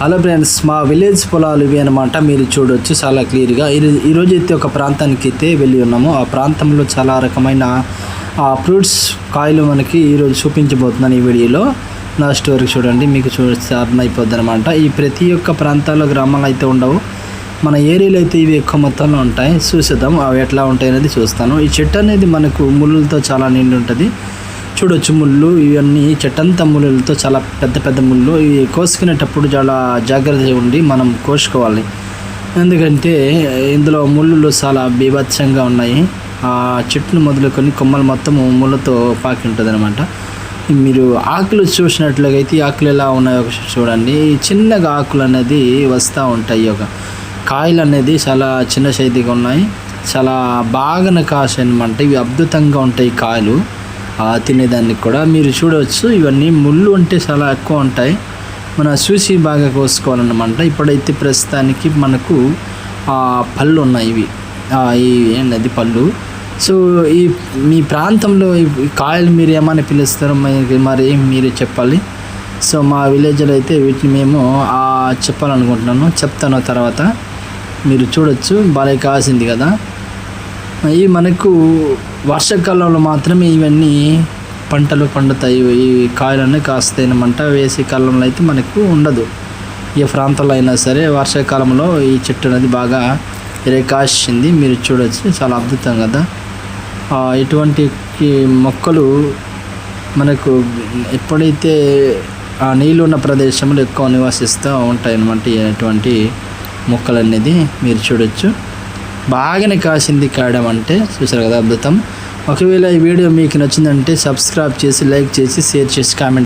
Hello friends మా village పొలాలు ఇవి అనమాట మీరు చూడొచ్చు చాలా క్లియర్గా. ఈ- ఈరోజు అయితే ఒక ప్రాంతానికి అయితే వెళ్ళి ఉన్నాము. ఆ ప్రాంతంలో చాలా రకమైన ఆ ఫ్రూట్స్ కాయలు మనకి ఈరోజు చూపించబోతున్నాను ఈ వీడియోలో. నా స్టోరీ చూడండి మీకు చూస్తే అర్థమైపోద్ది అనమాట ఈ ప్రతి ఒక్క ప్రాంతాల్లో గ్రామాలు అయితే ఉండవు. మన ఏరియాలో అయితే ఇవి ఎక్కువ మొత్తంలో ఉంటాయి. చూసేద్దాం అవి ఎట్లా ఉంటాయి అనేది చూస్తాను. ఈ చెట్టు అనేది మనకు ముళ్ళులతో చాలా నిండి ఉంటుంది. చూడొచ్చు ముళ్ళు ఇవన్నీ చెట్టంతా ముళ్ళులతో చాలా పెద్ద పెద్ద ముళ్ళు. ఇవి కోసుకునేటప్పుడు చాలా జాగ్రత్తగా ఉండి మనం కోసుకోవాలి. ఎందుకంటే ఇందులో ముళ్ళు చాలా బీభత్సంగా ఉన్నాయి. ఆ చెట్టును మొదలుకొని కొమ్మలు మొత్తం ముళ్ళతో పాకి ఉంటుంది అనమాట మీరు ఆకులు చూసినట్లుగా అయితే ఈ ఆకులు ఎలా ఉన్నాయో చూడండి. చిన్నగా ఆకులు అనేది వస్తూ ఉంటాయి. ఒక కాయలు అనేది చాలా చిన్న సైజుగా ఉన్నాయి. చాలా బాగా కాసాయి అనమాట ఇవి అద్భుతంగా ఉంటాయి కాయలు. తినేదానికి కూడా మీరు చూడవచ్చు. ఇవన్నీ ముళ్ళు అంటే చాలా ఎక్కువ ఉంటాయి. మన చూసి బాగా కోసుకోవాలన్నమాట. ఇప్పుడైతే ప్రస్తుతానికి మనకు పళ్ళు ఉన్నాయి ఇవి. ఈ ఏంటది పళ్ళు. సో ఈ మీ ప్రాంతంలో ఈ కాయలు మీరు ఏమైనా పిలుస్తారో మరి మరి మీరే చెప్పాలి? సో మా విలేజ్లో అయితే వీటిని మేము చెప్పాలనుకుంటున్నాను. చెప్తాను తర్వాత. మీరు చూడొచ్చు. బాగా కాసింది కదా. ఇవి మనకు వర్షాకాలంలో మాత్రమే ఇవన్నీ పంటలు పండుతాయి. ఈ కాయలన్నీ కాస్తాయి అన్నమాట వేసే కాలంలో అయితే మనకు ఉండదు. ఏ ప్రాంతంలో అయినా సరే వర్షాకాలంలో ఈ చెట్టు అనేది బాగా రేకాసింది మీరు చూడొచ్చు చాలా అద్భుతం కదా. ఇటువంటి మొక్కలు మనకు ఎప్పుడైతే ఆ నీళ్ళు ఉన్న ప్రదేశంలో ఎక్కువ నివసిస్తూ ఉంటాయి అన్నమాట ఇటువంటి మొక్కలు అనేది మీరు చూడొచ్చు. బాగానే కాసింది కాయడం అంటే చూసారు కదా అద్భుతం. ఒకవేళ ఈ వీడియో మీకు నచ్చిందంటే సబ్స్క్రైబ్ చేసి లైక్ చేసి షేర్ చేసి కామెంట్